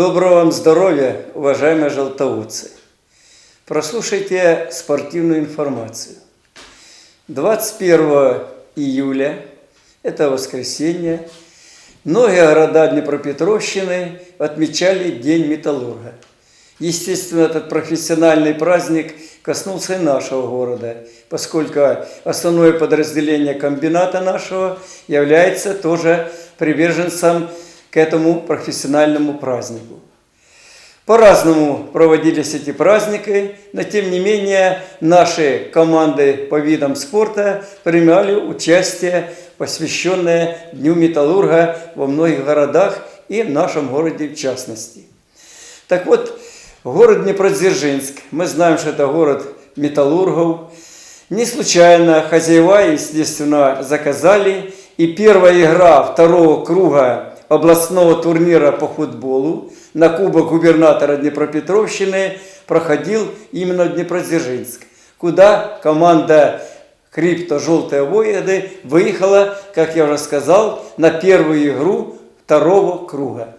Доброго вам здоровья, уважаемые желтоутцы! Прослушайте спортивную информацию. 21 июля, это воскресенье, многие города Днепропетровщины отмечали День металлурга. Естественно, этот профессиональный праздник коснулся и нашего города, поскольку основное подразделение комбината нашего является тоже приверженцем к этому профессиональному празднику. По-разному проводились эти праздники, но тем не менее наши команды по видам спорта принимали участие, посвященное Дню Металлурга во многих городах и в нашем городе в частности. Так вот, город Днепродзержинск, мы знаем, что это город металлургов. Не случайно хозяева, естественно, заказали. И первая игра второго круга областного турнира по футболу на Кубок губернатора Днепропетровщины проходил именно Днепродзержинск, куда команда Крипто «Желтые воеды» выехала, как я уже сказал, на первую игру второго круга.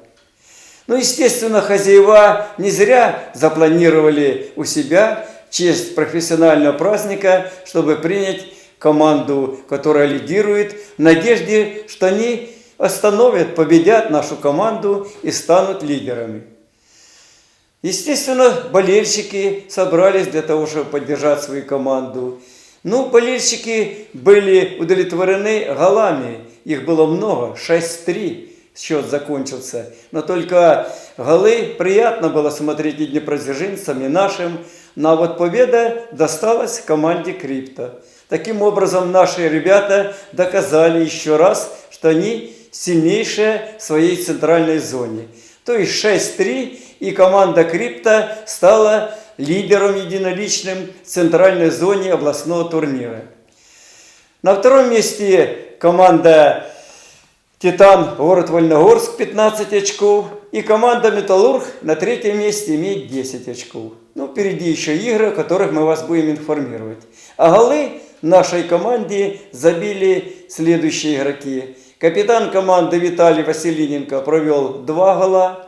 Ну, естественно, хозяева не зря запланировали у себя честь профессионального праздника, чтобы принять команду, которая лидирует, в надежде, что они остановят, победят нашу команду и станут лидерами. Естественно, болельщики собрались для того, чтобы поддержать свою команду. Ну, болельщики были удовлетворены голами. Их было много, 6-3 счет закончился. Но только голы приятно было смотреть и днепродзержинцам, и нашим. Но вот победа досталась команде Крипто. Таким образом, наши ребята доказали еще раз, что они сильнейшая в своей центральной зоне. То есть 6-3, и команда Крипта стала лидером единоличным в центральной зоне областного турнира. На втором месте команда Титан город Вольногорск 15 очков. И команда Металлург на третьем месте имеет 10 очков. Ну, впереди еще игры, о которых мы вас будем информировать. А голы нашей команде забили следующие игроки. Капитан команды Виталий Василиненко провел два гола.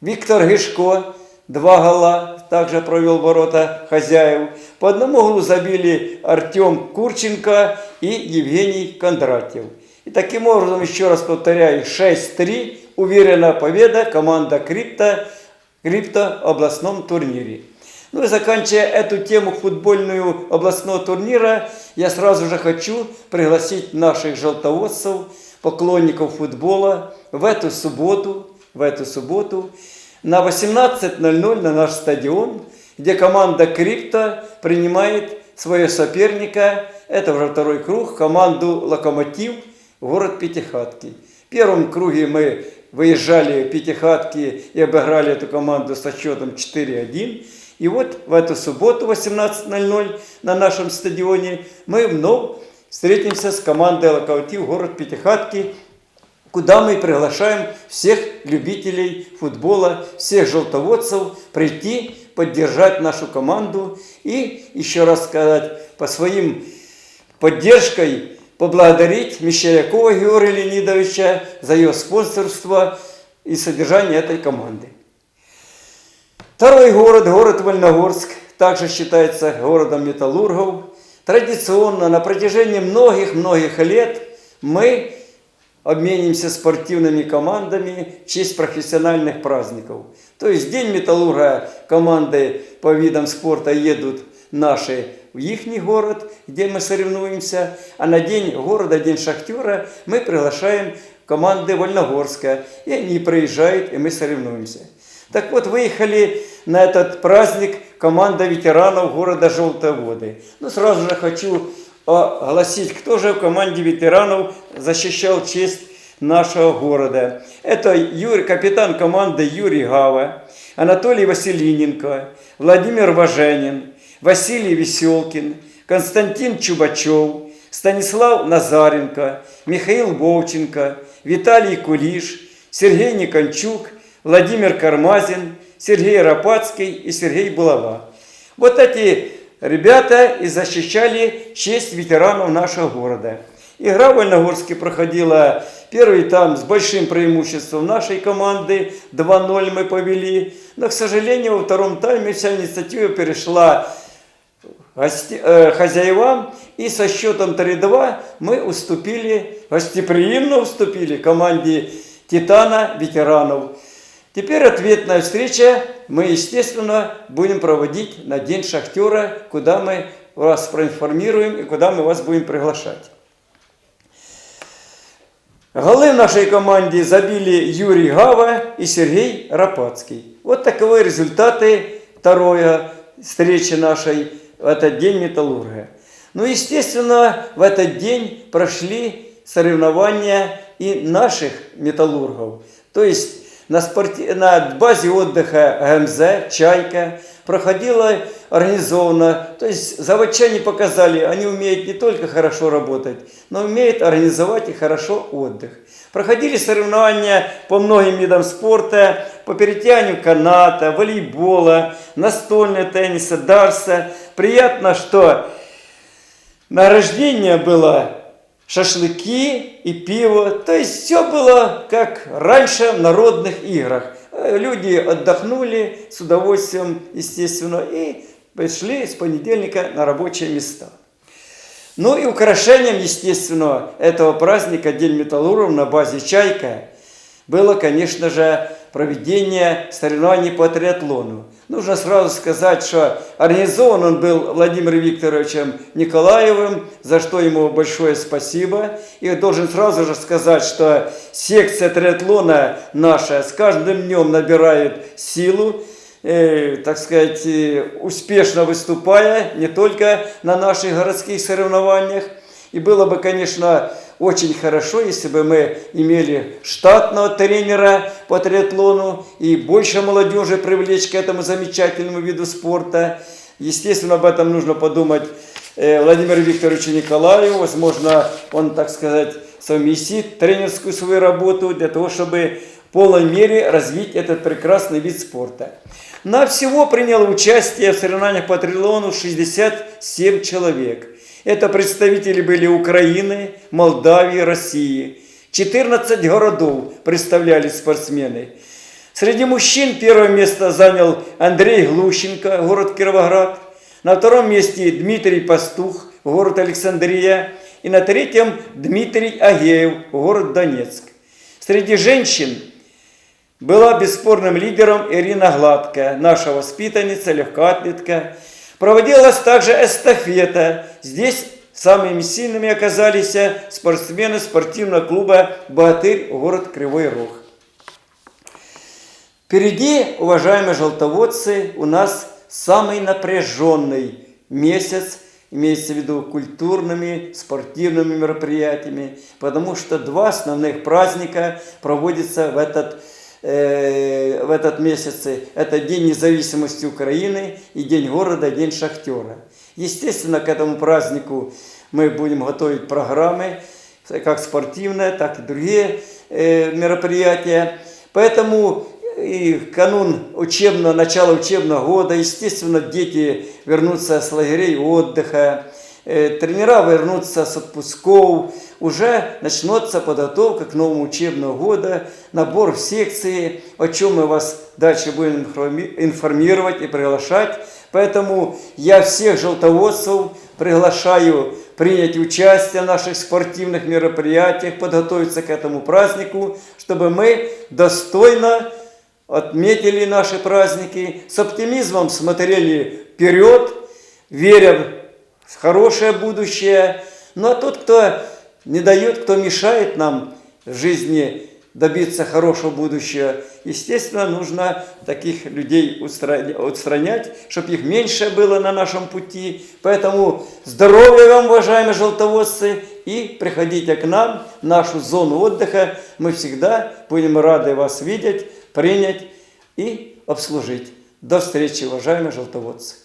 Виктор Гишко два гола, также провел ворота хозяев. По одному голу забили Артем Курченко и Евгений Кондратьев. И таким образом, еще раз повторяю, 6-3, уверенная победа команда Крипто в областном турнире. Ну и заканчивая эту тему футбольную областного турнира, я сразу же хочу пригласить наших желтоводцев, поклонников футбола в эту субботу, в эту субботу на 18.00 на наш стадион, где команда Крипто принимает своего соперника, это уже второй круг, команду Локомотив, город Пятихатки. В первом круге мы выезжали в Пятихатки и обыграли эту команду со счетом 4-1. И вот в эту субботу 18.00 на нашем стадионе мы вновь встретимся с командой «Локомотив» город Пятихатки, куда мы приглашаем всех любителей футбола, всех желтоводцев прийти, поддержать нашу команду и, еще раз сказать, по своим поддержкой поблагодарить Мещерякова Георгия Леонидовича за ее спонсорство и содержание этой команды. Второй город, город Вольногорск, также считается городом металлургов. Традиционно на протяжении многих-многих лет мы обменимся спортивными командами в честь профессиональных праздников. То есть День металлурга команды по видам спорта едут наши в их город, где мы соревнуемся, а на День города, День шахтера мы приглашаем команды Вольногорска, и они приезжают, и мы соревнуемся. Так вот, выехали на этот праздник команда ветеранов города Желтые Воды. Ну, сразу же хочу огласить, кто же в команде ветеранов защищал честь нашего города. Это Юрий, капитан команды Юрий Гава, Анатолий Василиненко, Владимир Важенин, Василий Веселкин, Константин Чубачев, Станислав Назаренко, Михаил Вовченко, Виталий Кулиш, Сергей Никончук, Владимир Кармазин, Сергей Рапацкий и Сергей Булава. Вот эти ребята и защищали честь ветеранов нашего города. Игра в Вольногорске проходила первый там с большим преимуществом нашей команды. 2-0 мы повели. Но, к сожалению, во втором тайме вся инициатива перешла э, хозяевам. И со счетом 3-2 мы уступили, гостеприимно уступили команде Титана ветеранов. Теперь ответная встреча мы, естественно, будем проводить на День Шахтера, куда мы вас проинформируем и куда мы вас будем приглашать. Голы нашей команде забили Юрий Гава и Сергей Рапацкий. Вот таковы результаты второй встречи нашей в этот день металлурга. Ну, естественно, в этот день прошли соревнования и наших металлургов. То есть на, спорти... на базе отдыха ГМЗ «Чайка» проходила организованно. То есть заводчане показали, они умеют не только хорошо работать, но умеют организовать и хорошо отдых. Проходили соревнования по многим видам спорта, по перетянию каната, волейбола, настольного тенниса, дарса. Приятно, что награждение было шашлыки и пиво. То есть все было как раньше в народных играх. Э, Люди отдохнули с удовольствием, естественно, и пришли с понедельника на рабочие места. Ну и украшением, естественно, этого праздника День металлургов на базе «Чайка» было, конечно же, проведение соревнований по триатлону. Нужно сразу сказать, что организован он был Владимиром Викторовичем Николаевым, за что ему большое спасибо. И должен сразу же сказать, что секция триатлона наша с каждым днем набирает силу, э, так сказать, э, успешно выступая не только на наших городских соревнованиях. И было бы, конечно, очень хорошо, если бы мы имели штатного тренера по триатлону и больше молодежи привлечь к этому замечательному виду спорта. Естественно, об этом нужно подумать э, Владимиру Викторовичу Николаеву. Возможно, он, так сказать, совместит тренерскую свою работу для того, чтобы в полной мере развить этот прекрасный вид спорта. На всего приняло участие в соревнованиях по триатлону 67 человек. Это представители были Украины, Молдавии, России. 14 городов представляли спортсмены. Среди мужчин первое место занял Андрей Глущенко, город Кировоград. На втором месте Дмитрий Пастух, город Александрия. И на третьем Дмитрий Агеев, город Донецк. Среди женщин была бесспорным лидером Ирина Гладкая, наша воспитанница, легкоатлетка. Проводилась также эстафета. Здесь самыми сильными оказались спортсмены спортивного клуба «Богатырь», город Кривой Рог. Впереди, уважаемые желтоводцы, у нас самый напряженный месяц, имеется в виду культурными, спортивными мероприятиями, потому что два основных праздника проводятся в этот э, в этот месяц. Это День независимости Украины и День города, День шахтера. Естественно, к этому празднику мы будем готовить программы, как спортивные, так и другие э, мероприятия. Поэтому и канун учебного, начала учебного года, естественно, дети вернутся с лагерей отдыха, тренера вернутся с отпусков, уже начнется подготовка к новому учебному году, набор в секции, о чем мы вас дальше будем информи- информировать и приглашать. Поэтому я всех желтоводцев приглашаю принять участие в наших спортивных мероприятиях, подготовиться к этому празднику, чтобы мы достойно отметили наши праздники, с оптимизмом смотрели вперед, веря в хорошее будущее. Ну а тот, кто не дает, кто мешает нам в жизни добиться хорошего будущего, естественно, нужно таких людей устранять, чтобы их меньше было на нашем пути. Поэтому здоровья вам, уважаемые желтоводцы, и приходите к нам в нашу зону отдыха. Мы всегда будем рады вас видеть, принять и обслужить. До встречи, уважаемые желтоводцы.